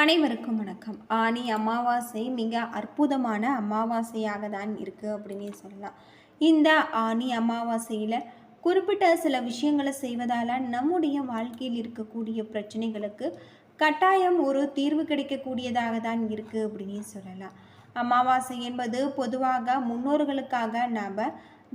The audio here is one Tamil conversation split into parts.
அனைவருக்கும் வணக்கம். ஆனி அமாவாசை மிக அற்புதமான அமாவாசையாக தான் இருக்குது அப்படின்னு சொல்லலாம். இந்த ஆனி அமாவாசையில் குறிப்பிட்ட சில விஷயங்களை செய்வதால் நம்முடைய வாழ்க்கையில் இருக்கக்கூடிய பிரச்சனைகளுக்கு கட்டாயம் ஒரு தீர்வு கிடைக்கக்கூடியதாக தான் இருக்குது அப்படின்னு சொல்லலாம். அமாவாசை என்பது பொதுவாக முன்னோர்களுக்காக நாம்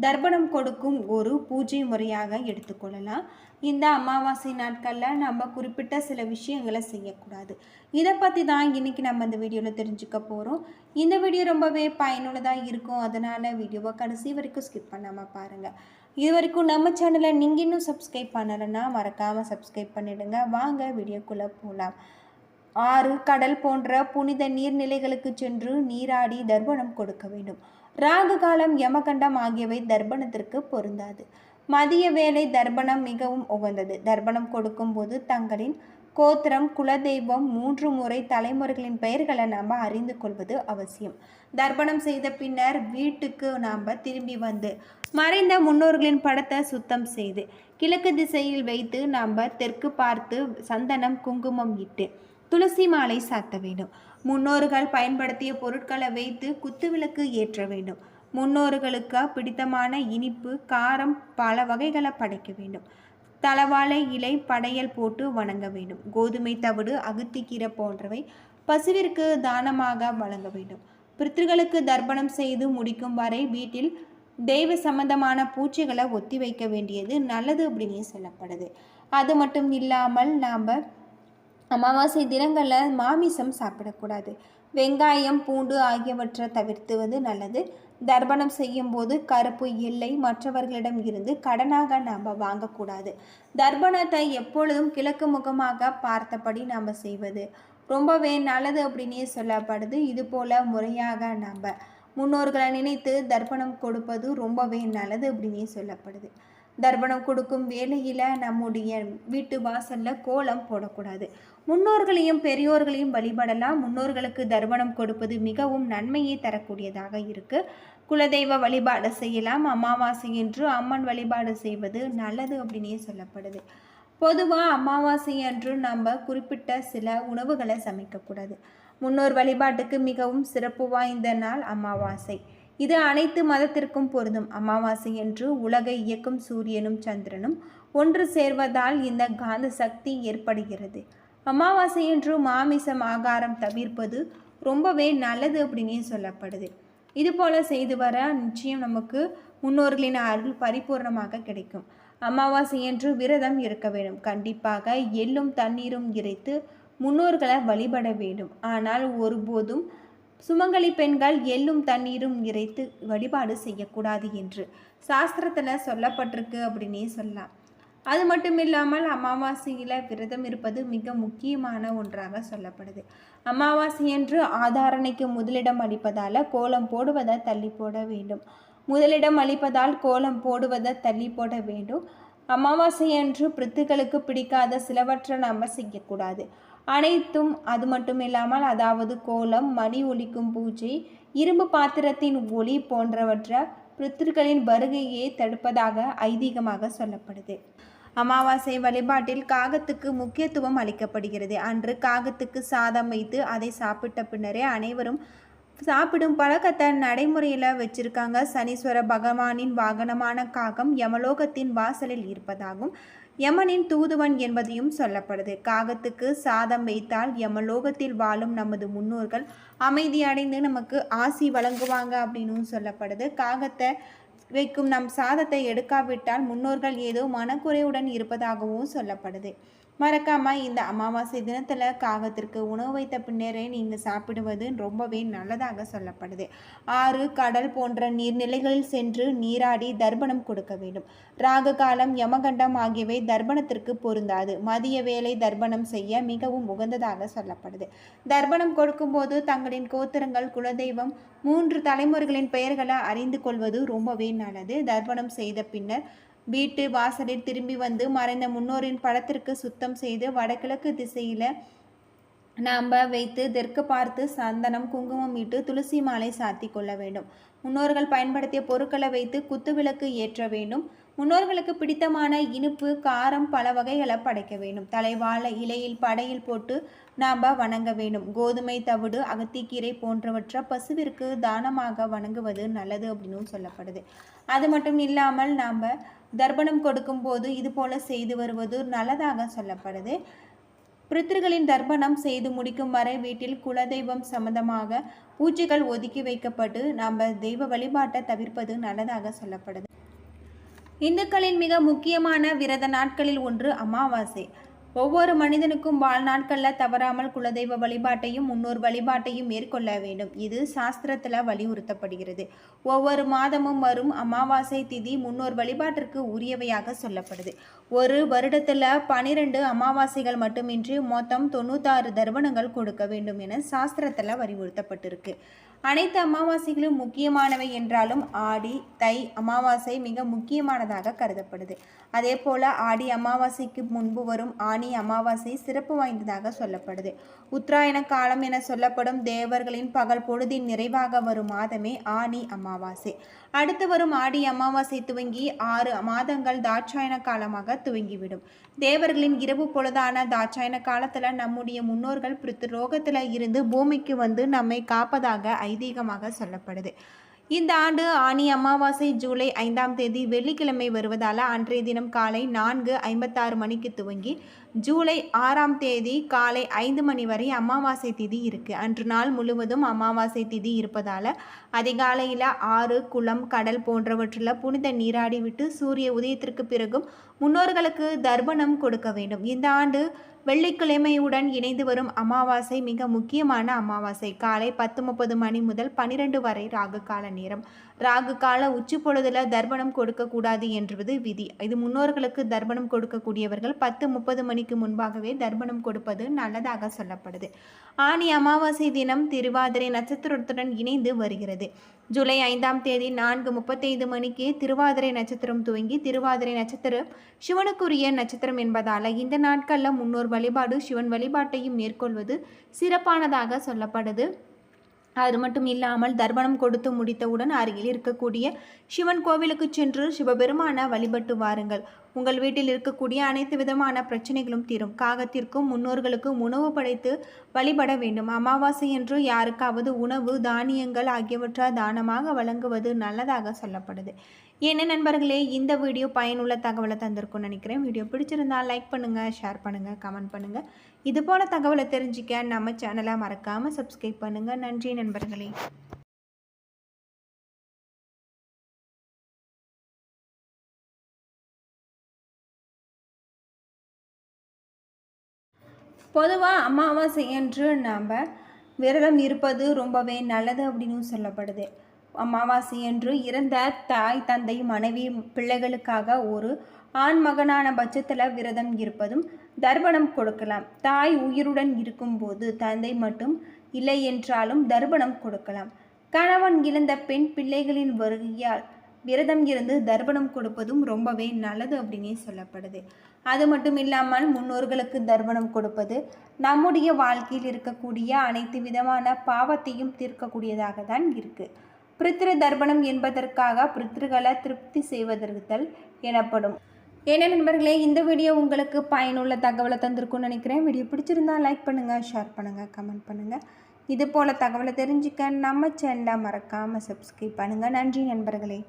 தர்ப்பணம் கொடுக்கும் ஒரு பூஜை முறையாக எடுத்துக்கொள்ளலாம் இந்த அமாவாசை நாட்களில் நம்ம குறிப்பிட்ட சில விஷயங்களை செய்யக்கூடாது. இதை பற்றி தான் இன்றைக்கி நம்ம இந்த வீடியோவில் தெரிஞ்சுக்க போகிறோம் இந்த வீடியோ ரொம்பவே பயனுள்ளதாக இருக்கும். அதனால் வீடியோவை கடைசி வரைக்கும் ஸ்கிப் பண்ணாமல் பாருங்கள் இது வரைக்கும் நம்ம சேனலை நீங்கள் இன்னும் சப்ஸ்கிரைப் பண்ணலைன்னா மறக்காமல் சப்ஸ்கிரைப் பண்ணிடுங்க. வாங்க வீடியோக்குள்ளே போகலாம் ஆறு கடல் போன்ற புனித நீர்நிலைகளுக்கு சென்று நீராடி தர்ப்பணம் கொடுக்க வேண்டும். ராகு காலம் யமகண்டம் ஆகியவை தர்ப்பணத்திற்கு பொருந்தாது. மதிய வேளை தர்ப்பணம் மிகவும் உகந்தது. தர்ப்பணம் கொடுக்கும்போது தங்களின் கோத்திரம் குலதெய்வம் மூன்று முறை தலைமுறைகளின் பெயர்களை நாம் அறிந்து கொள்வது அவசியம். தர்ப்பணம் செய்த பின்னர் வீட்டுக்கு நாம் திரும்பி வந்து மறைந்த முன்னோர்களின் படத்தை சுத்தம் செய்து கிழக்கு திசையில் வைத்து நாம் தெற்கு பார்த்து சந்தனம் குங்குமம் இட்டு துளசி மாலை சாத்த வேண்டும். முன்னோர்கள் பயன்படுத்திய பொருட்களை வைத்து குத்துவிளக்கு ஏற்ற வேண்டும். முன்னோர்களுக்கு பிடித்தமான இனிப்பு காரம் பல வகைகளை படைக்க வேண்டும். தளவாழை இலை படையல் போட்டு வணங்க வேண்டும். கோதுமை தவிடு அகத்திக்கீரை போன்றவை பசுவிற்கு தானமாக வழங்க வேண்டும். பித்ருகளுக்கு தர்ப்பணம் செய்து முடிக்கும் வரை வீட்டில் தெய்வ சம்பந்தமான பூச்சிகளை ஒத்தி வைக்க வேண்டியது நல்லது அப்படின்னு சொல்லப்படுது. அது மட்டும் இல்லாமல் நாம் அமாவாசை தினங்களில் மாமிசம் சாப்பிடக்கூடாது. வெங்காயம் பூண்டு ஆகியவற்றை தவிர்த்துவது நல்லது. தர்ப்பணம் செய்யும் போது கருப்பு எல்லை மற்றவர்களிடம் இருந்து கடனாக நாம் வாங்கக்கூடாது. தர்ப்பணத்தை எப்பொழுதும் கிழக்கு முகமாக பார்த்தபடி நாம் செய்வது. ரொம்பவே நல்லது அப்படின்னே சொல்லப்படுது. இது போல் முறையாக நாம் முன்னோர்களை நினைத்து தர்ப்பணம் கொடுப்பது ரொம்பவே நல்லது அப்படின்னே சொல்லப்படுது. தர்ப்பணம் கொடுக்கும் வேலையில் நம்முடைய வீட்டு வாசலில் கோலம் போடக்கூடாது. முன்னோர்களையும் பெரியோர்களையும் வழிபடலாம். முன்னோர்களுக்கு தர்ப்பணம் கொடுப்பது மிகவும் நன்மையை தரக்கூடியதாக இருக்குது குலதெய்வ வழிபாடு செய்யலாம். அமாவாசை என்று அம்மன் வழிபாடு செய்வது நல்லது அப்படின்னே சொல்லப்படுது. பொதுவாக அமாவாசை அன்று நம்ம குறிப்பிட்ட சில உணவுகளை சமைக்கக்கூடாது. முன்னோர் வழிபாட்டுக்கு மிகவும் சிறப்பு வாய்ந்த நாள் அமாவாசை. இது அனைத்து மதத்திற்கும் பொருந்தும். அமாவாசை என்று உலகை இயக்கும் சூரியனும் சந்திரனும் ஒன்று சேர்வதால் இந்த காந்த சக்தி ஏற்படுகிறது. அமாவாசை என்று மாமிசம் ஆகாரம் தவிர்ப்பது ரொம்பவே நல்லது அப்படின்னே சொல்லப்படுது. இது போல செய்து வர நிச்சயம் நமக்கு முன்னோர்களின் அருள் பரிபூர்ணமாக கிடைக்கும். அமாவாசை என்று விரதம் இருக்க வேண்டும். கண்டிப்பாக எள்ளும் தண்ணீரும் இறைத்து முன்னோர்களை வழிபட வேண்டும். ஆனால் ஒருபோதும் சுமங்கலி பெண்கள் எள்ளும் தண்ணீரும் நிறைத்து வழிபாடு செய்யக்கூடாது என்று சாஸ்திரத்தில் சொல்லப்பட்டிருக்கு அப்படின்னே சொல்லலாம். அது மட்டும் இல்லாமல் அமாவாசையில் விரதம் இருப்பது மிக முக்கியமான ஒன்றாக சொல்லப்படுது. அமாவாசை என்று ஆதாரணைக்கு முதலிடம் அளிப்பதால் கோலம் போடுவதை தள்ளி போட வேண்டும். முதலிடம் அளிப்பதால் கோலம் போடுவதை தள்ளி போட வேண்டும். அமாவாசை அன்று பிரித்துகளுக்கு பிடிக்காத சிலவற்றை நாம் செய்யக்கூடாது. அனைத்தும் அது மட்டும் இல்லாமல் அதாவது கோலம் மணி ஒலிக்கும் பூஜை இரும்பு பாத்திரத்தின் ஒளி போன்றவற்றை பித்திருக்களின் வருகையை தடுப்பதாக ஐதீகமாக சொல்லப்படுது. அமாவாசை வழிபாட்டில் காகத்துக்கு முக்கியத்துவம் அளிக்கப்படுகிறது. அன்று காகத்துக்கு சாதம் வைத்து அதை சாப்பிட்ட பின்னரே அனைவரும் சாப்பிடும் பழக்கத்தை நடைமுறையில் வச்சிருக்காங்க. சனீஸ்வர பகவானின் வாகனமான காகம் யமலோகத்தின் வாசலில் இருப்பதாகும். யமனின் தூதுவன் என்பதையும் சொல்லப்படுது. காகத்துக்கு சாதம் வைத்தால் யமலோகத்தில் வாழும் நமது முன்னோர்கள் அமைதியடைந்து நமக்கு ஆசி வழங்குவாங்க அப்படின்னு சொல்லப்படுது. காகத்தை வைக்கும் நம் சாதத்தை எடுக்காவிட்டால் முன்னோர்கள் ஏதோ மனக்குறையுடன் இருப்பதாகவும் சொல்லப்படுது. மறக்காமல் இந்த அமாவாசை தினத்தில் காகத்திற்கு உணவு வைத்த பின்னரே நீங்கள் சாப்பிடுவது ரொம்பவே நல்லதாக சொல்லப்படுது. ஆறு கடல் போன்ற நீர்நிலைகளில் சென்று நீராடி தர்ப்பணம் கொடுக்க வேண்டும். ராகு காலம் யமகண்டம் ஆகியவை தர்ப்பணத்திற்கு பொருந்தாது. மதிய வேலை தர்ப்பணம் செய்ய மிகவும் உகந்ததாக சொல்லப்படுது. தர்ப்பணம் கொடுக்கும்போது தங்களின் கோத்திரங்கள் குலதெய்வம் மூன்று தலைமுறைகளின் பெயர்களை அறிந்து கொள்வது ரொம்பவே நல்லது. தர்ப்பணம் செய்த பின்னர் வீட்டு வாசலில் திரும்பி வந்து மறைந்த முன்னோரின் படத்திற்கு சுத்தம் செய்து வடகிழக்கு திசையில் நாம் வைத்து தெற்கு பார்த்து சந்தனம் குங்குமம் இட்டு துளசி மாலை சாத்தி கொள்ள வேண்டும். முன்னோர்கள் பயன்படுத்திய பொருட்களை வைத்து குத்துவிளக்கு ஏற்ற வேண்டும். முன்னோர்களுக்கு பிடித்தமான இனிப்பு காரம் பல வகைகளை படைக்க வேண்டும். தலைவாழை இலையில் படையில் போட்டு நாம் வணங்க வேண்டும். கோதுமை தவிடு அகத்திக்கீரை போன்றவற்றை பசுவிற்கு தானமாக வணங்குவது நல்லது அப்படின்னு சொல்லப்படுது. அது மட்டும் இல்லாமல் நாம் தர்ப்பணம் கொடுக்கும்போது இது போல செய்து வருவது நல்லதாக சொல்லப்படுது. பிருத்திருகளின் தர்ப்பணம் செய்து முடிக்கும் வரை வீட்டில் குலதெய்வம் சம்பந்தமாக பூஜைகள் ஒதுக்கி வைக்கப்பட்டு நாம் தெய்வ வழிபாட்டை தவிர்ப்பது நல்லதாக சொல்லப்படுது. இந்துக்களின் மிக முக்கியமான விரத நாட்களில் ஒன்று அமாவாசை. ஒவ்வொரு மனிதனுக்கும் வாழ்நாட்களில் தவறாமல் குலதெய்வ வழிபாட்டையும் முன்னோர் வழிபாட்டையும் மேற்கொள்ள வேண்டும். இது சாஸ்திரத்தில் வலியுறுத்தப்படுகிறது. ஒவ்வொரு மாதமும் வரும் அமாவாசை திதி முன்னோர் வழிபாட்டிற்கு உரியவையாக சொல்லப்படுது. ஒரு வருடத்தில் பனிரெண்டு அமாவாசைகள் மட்டுமின்றி மொத்தம் தொண்ணூத்தாறு தர்ப்பணங்கள் கொடுக்க வேண்டும் என சாஸ்திரத்தில் வலியுறுத்தப்பட்டிருக்கு. அனைத்து அமாவாசைகளும் முக்கியமானவை என்றாலும் ஆடி தை அமாவாசை மிக முக்கியமானதாக கருதப்படுது. அதே போல் ஆடி அமாவாசைக்கு முன்பு வரும் ஆனி அமாவாசை சிறப்பு வாய்ந்ததாக சொல்லப்படுது. உத்தராயண காலம் என சொல்லப்படும் தேவர்களின் பகல் பொழுதின் நிறைவாக வரும் மாதமே ஆனி அமாவாசை. அடுத்து வரும் ஆடி அமாவாசை துவங்கி ஆறு மாதங்கள் தாட்சாயண காலமாக துவங்கிவிடும். தேவர்களின் இரவு பொழுதான தாட்சாயண காலத்தில் நம்முடைய முன்னோர்கள் பிருத்திரோகத்தில் இருந்து பூமிக்கு வந்து நம்மை காப்பதாக ஐதீகமாக சொல்லப்படுது. இந்த ஆண்டு ஆனி அமாவாசை ஜூலை ஐந்தாம் தேதி வெள்ளிக்கிழமை வருவதால் அன்றைய தினம் காலை நான்கு ஐம்பத்தாறு மணிக்கு துவங்கி ஜூலை ஆறாம் தேதி காலை ஐந்து மணி வரை அமாவாசை திதி இருக்குது அன்று நாள் முழுவதும் அமாவாசை திதி இருப்பதால் அதிகாலையில் ஆறு குளம் கடல் போன்றவற்றில் புனித நீராடி விட்டு சூரிய உதயத்திற்கு பிறகும் முன்னோர்களுக்கு தர்ப்பணம் கொடுக்க வேண்டும். இந்த ஆண்டு வெள்ளிக்கிழமையுடன் இணைந்து வரும் அமாவாசை மிக முக்கியமான அமாவாசை. காலை பத்து முப்பது மணி முதல் பனிரெண்டு வரை ராகு கால நேரம். ராகு கால உச்சி பொழுதுல தர்ப்பணம் கொடுக்கக்கூடாது என்பது விதி. இது முன்னோர்களுக்கு தர்ப்பணம் கொடுக்கக்கூடியவர்கள் பத்து முப்பது மணி அமாவாசைக்கு முன்பாகவே தர்ப்பணம் கொடுப்பது நல்லதாக சொல்லப்படுது. ஆனி அமாவாசை தினம் திருவாதிரை நட்சத்திரத்துடன் இணைந்து வருகிறது. ஜூலை ஐந்தாம் தேதி நான்கு முப்பத்தைந்து மணிக்கு திருவாதிரை நட்சத்திரம் துவங்கி திருவாதிரை நட்சத்திரம் சிவனுக்குரிய நட்சத்திரம் என்பதால் இந்த நாட்களில் முன்னோர் வழிபாடு சிவன் வழிபாட்டையும் மேற்கொள்வது சிறப்பானதாக சொல்லப்படுது. அது மட்டும் இல்லாமல் தர்ப்பணம் கொடுத்து முடித்தவுடன் அருகில் இருக்கக்கூடிய சிவன் கோவிலுக்கு சென்று சிவபெருமான வழிபட்டு வாருங்கள். உங்கள் வீட்டில் இருக்கக்கூடிய அனைத்து விதமான பிரச்சனைகளும் தீரும். காகத்திற்கும் முன்னோர்களுக்கும் உணவு படைத்து வழிபட வேண்டும். அமாவாசை என்று யாருக்காவது உணவு தானியங்கள் ஆகியவற்றால் தானமாக வழங்குவது நல்லதாக சொல்லப்படுது. என்ன நண்பர்களே இந்த வீடியோ பயனுள்ள தகவலை தந்திருக்கும்னு நினைக்கிறேன். வீடியோ பிடிச்சிருந்தால் லைக் பண்ணுங்கள் ஷேர் பண்ணுங்கள் கமெண்ட் பண்ணுங்கள் இது போல் தகவலை தெரிஞ்சிக்க நம்ம சேனலை மறக்காமல் சப்ஸ்கிரைப் பண்ணுங்கள் நன்றி நண்பர்களே. பொதுவாக அமாவாசை என்று நாம் விரதம் இருப்பது ரொம்பவே நல்லது அப்படின்னு சொல்லப்படுது. அமாவாசை என்று இறந்த தாய் தந்தை மனைவி பிள்ளைகளுக்காக ஒரு ஆண் மகனான பட்சத்தில் விரதம் இருப்பதும் தர்ப்பணம் கொடுக்கலாம். தாய் உயிருடன் இருக்கும்போது தந்தை மட்டும் இல்லை என்றாலும் தர்ப்பணம் கொடுக்கலாம். கணவன் இழந்த பெண் பிள்ளைகளின் வருகையால் விரதம் இருந்து தர்ப்பணம் கொடுப்பதும் ரொம்பவே நல்லது அப்படின்னே சொல்லப்படுது. அது மட்டும் இல்லாமல் முன்னோர்களுக்கு தர்ப்பணம் கொடுப்பது நம்முடைய வாழ்க்கையில் இருக்கக்கூடிய அனைத்து விதமான பாவத்தையும் தீர்க்கக்கூடியதாக தான் இருக்குது பிருத்திரு தர்ப்பணம் என்பதற்காக பிருத்திருகளை திருப்தி செய்வதற்குதல் எனப்படும். ஏன்னா நண்பர்களே இந்த வீடியோ உங்களுக்கு பயனுள்ள தகவலை தந்திருக்கும்னு நினைக்கிறேன். வீடியோ பிடிச்சிருந்தா லைக் பண்ணுங்கள் ஷேர் பண்ணுங்கள் கமெண்ட் பண்ணுங்கள் இது போல் தகவலை தெரிஞ்சுக்க நம்ம சேனலை மறக்காமல் சப்ஸ்கிரைப் பண்ணுங்கள் நன்றி நண்பர்களே.